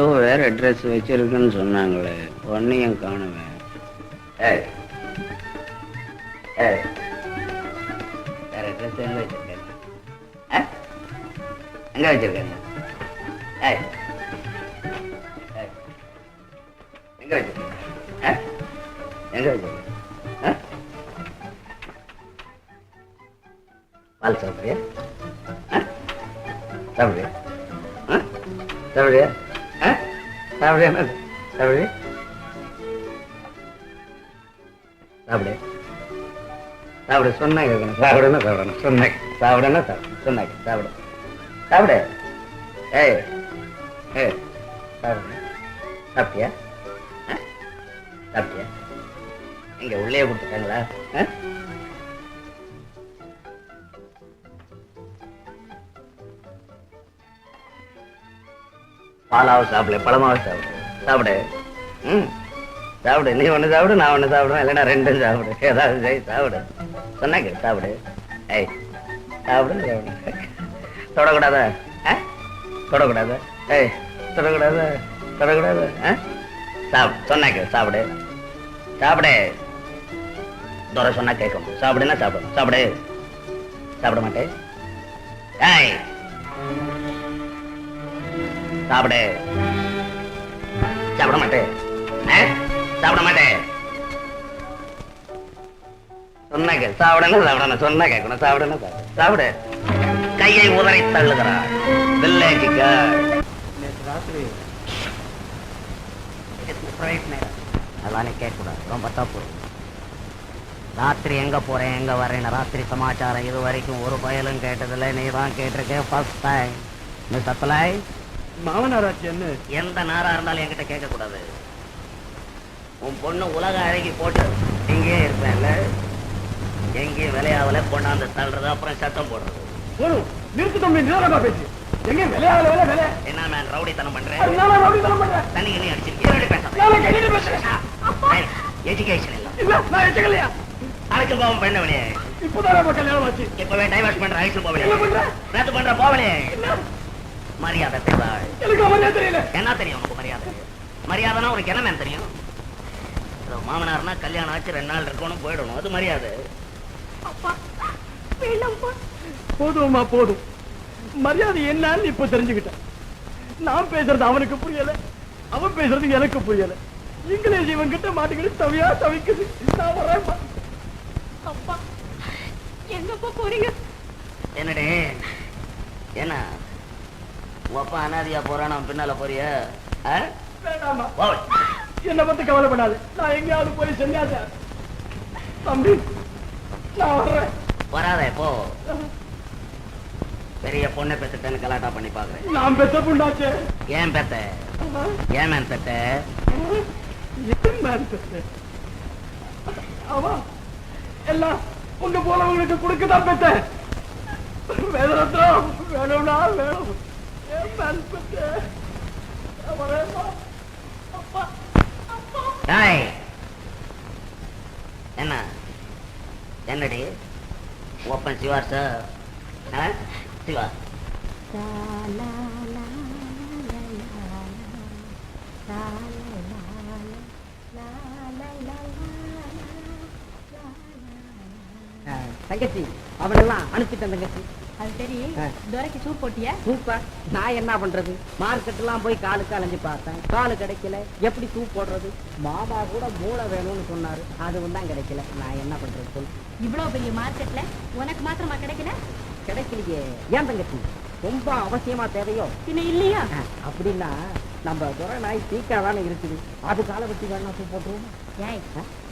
எங்கேயோ வேற ட்ரெஸ் வச்சிருக்குன்னு சொன்னாங்களே ஒன்னையும் காணுவேன். வேற அட்ரஸ் எங்க வச்சிருக்கேன்? ஆ? எங்க வச்சிருக்கேன்? ஏய் ஏய். பால் சாப்பிடுறியா? சாப்பிடுறியா? சாப்பிடுறியா? சாப்பிடு என்னது? சாப்பிடு. சாப்பிடு. சாப்பிடு சொன்னாங்க கேட்கணும். சாப்பிடணும். சாப்பிடணும் சொன்னாங்க சாப்பிடணும். சாப்பிடணும் சொன்னாங்க சாப்பிடு. சாப்பிடு. ஏய் ஏ சாப்பிடு. சாப்பிட்டியா? சாப்பிட்டியா? இங்கே உள்ளே கொடுத்துட்டாங்களா? ஆ? பாலாவை சாப்பிடல பழமாவை சாப்பிடு. சாப்பிடு. ம். சாப்பிடு. நீ ஒன்று சாப்பிடு நான் ஒன்று சாப்பிடுவேன். இல்லைன்னா ரெண்டும் சாப்பிடு. ஏதாவது செய் சாப்பிடு. சொன்னாங்க சாப்பிடு. ஏய் சாப்பிடு சாப்பிடு. தொடக்கூடாதா. ஆ? தொடக்கூடாதா. ஏய் தொடக்கூடாதா. தொடக்கூடாதா. ஆ? சாப்பிடு. சொன்னாங்க சாப்பிடு. சாப்பிடு. துறை சொன்னா கேட்கும். சாப்பிடுன்னா சாப்பிடும் சாப்பிடு. சாப்பிட மாட்டேன். ஏய். சாப்பிடு. சாப்பிட மாட்டேன்? சாப்பிட மாட்டேன். சொன்ன கே சாப்பிடணும் சாப்பிடணும். சொன்ன கேட்கணும். சாப்பிடணும் சாப்பிடு. கையை உதறி தள்ளுகிறாள் வில்லேஜ் ராத்திரி அதெல்லாம் கேட்கக்கூடாது. ரொம்ப தப்பு. ராத்திரி எங்க போறேன் எங்க வரேன்னு ராத்திரி சமாச்சாரம். இது வரைக்கும் ஒரு பயலும் கேட்டதில்லை. நீ தான் கேட்டிருக்கேன் ஃபர்ஸ்ட் டைம் மிஸ் சத்தலாய். மாமனாராச்சு என்ன? எந்த நாரா இருந்தாலும் என்கிட்ட கேட்க கூடாது உன் பொண்ணு உலக அழகி போட்டு இங்கேயே இருப்பேன்ல. எங்கேயும் விளையாவல கொண்டாந்து தள்ளுறது அப்புறம் சத்தம் போடுறது. போதும் நிறுத்து தம்பி நிதானமா பேசு. எங்க விளையாட வேலை வேலை என்ன மேன் ரவுடித்தனம் பண்றேன் பண்றேன் தண்ணி கிண்ணி அடிச்சிருக்கேன் நான் கையில பேசுறேன். எஜுகேஷன் இல்ல. நான் வச்சுக்கலையா அதுக்கு போவோம் பெண்ணவனே இப்போதான் நம்ம கல்யாணம் ஆச்சு. இப்பவே டைவர்ஸ் பண்ற ஐசு போவலே என்ன பண்ற? நேத்து பண்ற மரியாதை தேவாள் எனக்கு அவனே தெரியல? என்ன தெரியும் உனக்கு மரியாதை? மரியாதைனா உனக்கு என்ன தெரியும்? மாமனார்னா கல்யாணம் ஆச்சு ரெண்டு நாள் இருக்கணும் போயிடணும். அது மரியாதை. போதும்மா போதும். மரியாதை என்னன்னு இப்ப தெரிஞ்சுக்கிட்டேன். நான் பேசுறது அவனுக்கு புரியல. அவன் பேசுறது எனக்கு புரியல. இங்கிலீஷ் இவன் கிட்ட மாட்டிக்கிட்டு தவியா தவிக்குது. நான் வரேன்ப்பா அப்பா எங்கப்பா போறீங்க? என்னடே? என்ன அப்பா அனாதியா போறான் அவன் பின்னால போறிய? என்னை பத்தி கவலைப்படாது. நான் எங்கேயாவது போய் செஞ்சாத. தம்பி நான் வர்றேன். வராதே போ. பெரிய பொண்ணை பெத்துட்டேன்னு கலாட்டா பண்ணி பாக்குறேன். நான் பெத்த புண்டாச்சே. ஏன் பெத்த? ஏன் மேன் பெத்த? ஏன் ஆமா. எல்லாம் உங்க போலவங்களுக்கு கொடுக்கதான் பெத்தேன். வேதரத்னம் வேணும்னா வேணும். என்ன? என்னடி? ஓப்பன் சிவார் சார் சிவா தங்கச்சி அவனெல்லாம் அனுப்பிட்டேன் தங்கச்சி. அது சரி. துரைக்கு சூப் போட்டியா? சூப்பர் நான் என்ன பண்றது? மார்க்கெட்லாம் போய் காலுக்கு அலைஞ்சு பார்த்தேன். காலு கிடைக்கல. எப்படி சூப் போடுறது? மாமா கூட மூளை வேணும்னு சொன்னாரு. அதுவும் தான் கிடைக்கல. நான் என்ன பண்றது சொல். இவ்வளவு பெரிய மார்க்கெட்ல உனக்கு மாத்திரமா கிடைக்கல? கிடைக்கலையே. ஏன் தங்கச்சி? ரொம்ப அவசியமா தேவையோ? பின்ன இல்லையா? அப்படின்னா நம்ம துறை நாய் சீக்கா தானே இருக்குது. அது காலை வெட்டி வேணா சூப் போட்டுருவோம்? ஏய்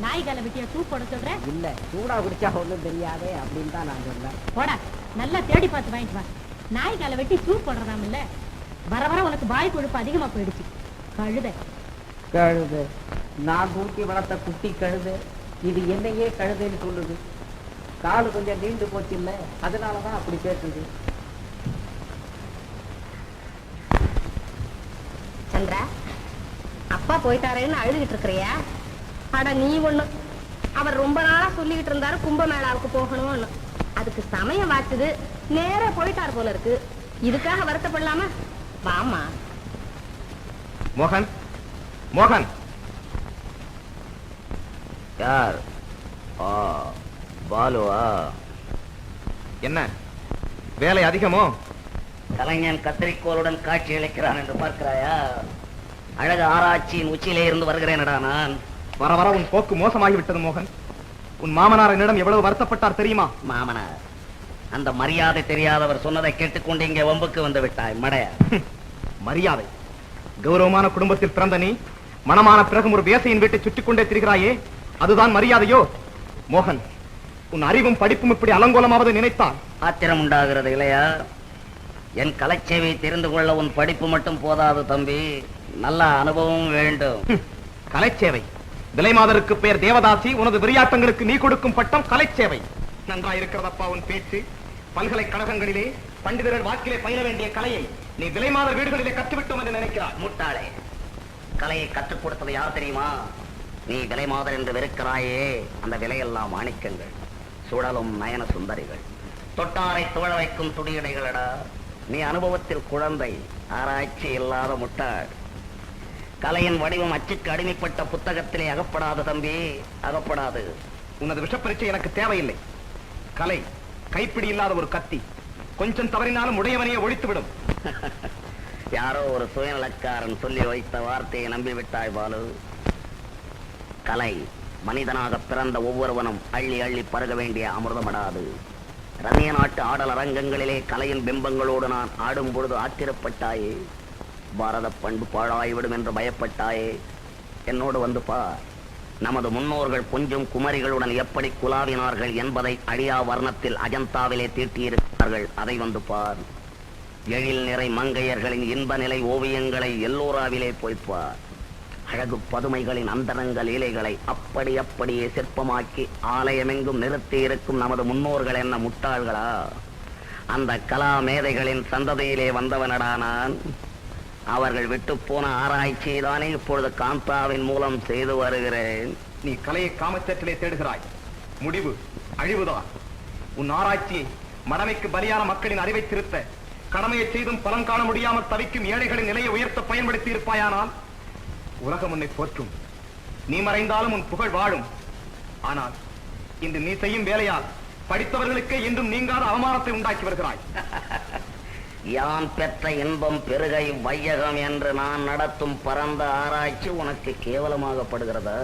நாய் கால வெட்டியா சூப் போட சொல்றேன் இல்ல சூடா குடிச்சா ஒண்ணும் தெரியாதே அப்படின்னு தான் நான் சொன்னேன். போடா. நல்லா தேடி பார்த்து வாங்கிட்டு வா. நாய் கால வெட்டி சூப் போடுறதாம் இல்ல வர வர உனக்கு வாய் கொழுப்பு அதிகமா போயிடுச்சு. கழுத. கழுது. நான் தூக்கி வளர்த்த குட்டி கழுது. இது என்னையே கழுதுன்னு சொல்லுது. காலு கொஞ்சம் நீண்டு போச்சு இல்ல அதனாலதான் அப்படி பேசுது சந்திரா அப்பா போயிட்டாரேன்னு அழுதுகிட்டு இருக்கிறியா? அட நீ ஒண்ணு. அவர் ரொம்ப நாளா சொல்லிக்கிட்டு இருந்தாரு கும்பமேளாவுக்கு போகணும்னு. அதுக்கு சமயம் வாச்சுது நேரா போயிட்டார் போல இருக்கு. இதுக்காக வருத்தப்படலாமா? வாமா மோகன் மோகன். யார்? ஆ பாலுவா? என்ன? வேலை அதிகமோ? கலைஞன் கத்திரிக்கோளுடன் காட்சி அளிக்கிறான் என்று பார்க்கிறாயா? அழகு ஆராய்ச்சியின் உச்சியிலே இருந்து வருகிறேனடா நான். வர வர உன் போக்கு மோசமாகி விட்டது மோகன். உன் மாமனார் என்னிடம் எவ்வளவு வருத்தப்பட்டார் தெரியுமா? மாமனார் அந்த மரியாதை தெரியாதவர் சொன்னதை கேட்டுக்கொண்டு இங்கே வம்புக்கு வந்து விட்டாய் மடையா? மரியாதை. கௌரவமான குடும்பத்தில் பிறந்த நீ மனமான பிறகும் ஒரு வேசையின் வீட்டை சுற்றிக் கொண்டே திரிகிறாயே அதுதான் மரியாதையோ? மோகன் உன் அறிவும் படிப்பும் இப்படி அலங்கோலமாவது நினைத்தால்? ஆத்திரம் உண்டாகிறது இல்லையா என் கலைச்சேவை தெரிந்து கொள்ள உன் படிப்பு மட்டும் போதாது தம்பி. நல்ல அனுபவம் வேண்டும். கலைச்சேவை. விலைமாதருக்கு பெயர் தேவதாசி உனது விரியாட்டங்களுக்கு நீ கொடுக்கும் பட்டம் கலை நன்றா நன்றாயிருக்கிறதப்பா உன் பேச்சு. பல்கலைக்கழகங்களிலே பண்டிதர்கள் வாக்கிலே பயில வேண்டிய கலையை நீ விலைமாதர் வீடுகளிலே கற்றுவிட்டோம் என்று நினைக்கிறார். முட்டாளே. கலையை கற்றுக் கொடுத்தது யார் தெரியுமா? நீ விலை மாதர் என்று வெறுக்கிறாயே. அந்த விலையெல்லாம் மாணிக்கங்கள். சுழலும் நயன சுந்தரிகள். தொட்டாரை துழ வைக்கும் துடியடைகளடா நீ அனுபவத்தில் குழந்தை ஆராய்ச்சி இல்லாத முட்டாள். கலையின் வடிவம் அச்சுக்கு அடிமைப்பட்ட புத்தகத்திலே அகப்படாது தம்பி அகப்படாது. உனது விஷப்பரீட்சை எனக்கு தேவையில்லை. கலை கைப்பிடி இல்லாத ஒரு கத்தி. கொஞ்சம் தவறினாலும் உடையவனையே ஒழித்துவிடும். யாரோ ஒரு சுயநலக்காரன் சொல்லி வைத்த வார்த்தையை நம்பிவிட்டாய் பாலு. கலை மனிதனாக பிறந்த ஒவ்வொருவனும் அள்ளி அள்ளி பருக வேண்டிய அமிர்தமடாது. ரமிய நாட்டு ஆடல் அரங்கங்களிலே கலையின் பிம்பங்களோடு நான் ஆடும் பொழுது ஆத்திரப்பட்டாயே. பாரத பண்பு பாழாய்விடும் என்று பயப்பட்டாயே. என்னோடு வந்து பார் நமது முன்னோர்கள் கொஞ்சம் குமரிகளுடன் எப்படி குலாவினார்கள் என்பதை அழியா வர்ணத்தில் அஜந்தாவிலே தீட்டியிருக்கிறார்கள் அதை வந்து பார் எழில் நிறை மங்கையர்களின் இன்ப நிலை ஓவியங்களை எல்லோராவிலே போய்ப்பார் அழகு பதுமைகளின் அந்தரங்க லீலைகளை அப்படி அப்படியே சிற்பமாக்கி ஆலயமெங்கும் நிறுத்தி இருக்கும் நமது முன்னோர்கள் என்ன முட்டாள்களா? அந்த கலா மேதைகளின் சந்ததியிலே வந்தவனடா நான். அவர்கள் விட்டு போன ஆராய்ச்சியை தானே இப்பொழுது காந்தாவின் மூலம் செய்து வருகிறேன். நீ கலையை காமச்சேற்றிலே தேடுகிறாய். முடிவு அழிவுதான் உன் ஆராய்ச்சியை மடமைக்கு பலியான மக்களின் அறிவை திருத்த கடமையை செய்தும் பலன் காண முடியாமல் தவிக்கும் ஏழைகளின் நிலையை உயர்த்த பயன்படுத்தி இருப்பாயானால் உலகம் உன்னை போற்றும். நீ மறைந்தாலும் உன் புகழ் வாழும். ஆனால் இன்று நீ செய்யும் வேலையால் படித்தவர்களுக்கே என்றும் நீங்காத அவமானத்தை உண்டாக்கி வருகிறாய். யான் பெற்ற இன்பம் பெருகை வையகம் என்று நான் நடத்தும் பரந்த ஆராய்ச்சி உனக்கு கேவலமாகப்படுகிறதா?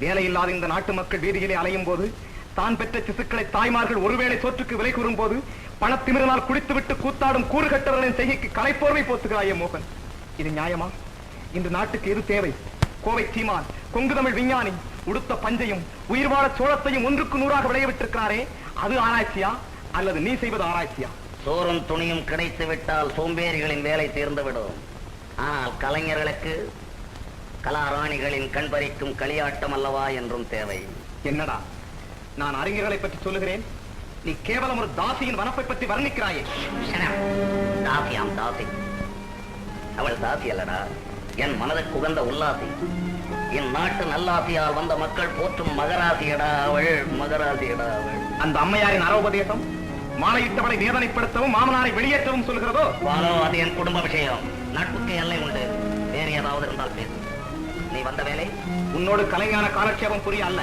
வேலையில்லாத இந்த நாட்டு மக்கள் வீதியிலே அலையும் போது தான் பெற்ற சிசுக்களை தாய்மார்கள் ஒருவேளை சோற்றுக்கு விலை கூறும் போது பணத்திமிரனால் குடித்துவிட்டு கூத்தாடும் கூறுகட்டவர்களின் செய்கைக்கு கலைப்போர்வை போத்துகிறாயே மோகன். இது நியாயமா? இன்று நாட்டுக்கு எது தேவை? கோவை சீமான் கொங்கு தமிழ் விஞ்ஞானி உடுத்த பஞ்சையும் உயிர் வாழ சோளத்தையும் ஒன்றுக்கு நூறாக விளையவிட்டிருக்கிறாரே அது ஆராய்ச்சியா? அல்லது நீ செய்வது ஆராய்ச்சியா? சோறும் துணியும் கிடைத்து விட்டால் சோம்பேறிகளின் வேலை தீர்ந்துவிடும். ஆனால் கலைஞர்களுக்கு கலாராணிகளின் கண்பறிக்கும் களியாட்டம் அல்லவா என்றும் தேவை. என்னடா? நான் அறிஞர்களை பற்றி சொல்லுகிறேன். நீ கேவலம் ஒரு தாசியின் வனப்பை பற்றி வர்ணிக்கிறாயே. தாசியாம் தாசி. அவள் தாசி அல்லடா. என் மனதுக்கு உகந்த உல்லாசி. என் நாட்டு நல்லாசியால் வந்த மக்கள் போற்றும் மகராசியடா அவள் மகராசியடா அவள். அந்த அம்மையாரின் அரோபதேசம்? மாலையிட்டவரை வேதனைப்படுத்தவும் மாமனாரை வெளியேற்றவும் சொல்கிறதோ? பாலோ அது என் குடும்ப விஷயம். நட்புக்கு எல்லை உண்டு. வேறு ஏதாவது இருந்தால் பேசு. நீ வந்த வேலை உன்னோடு கலைஞான காலட்சேபம் புரிய அல்ல.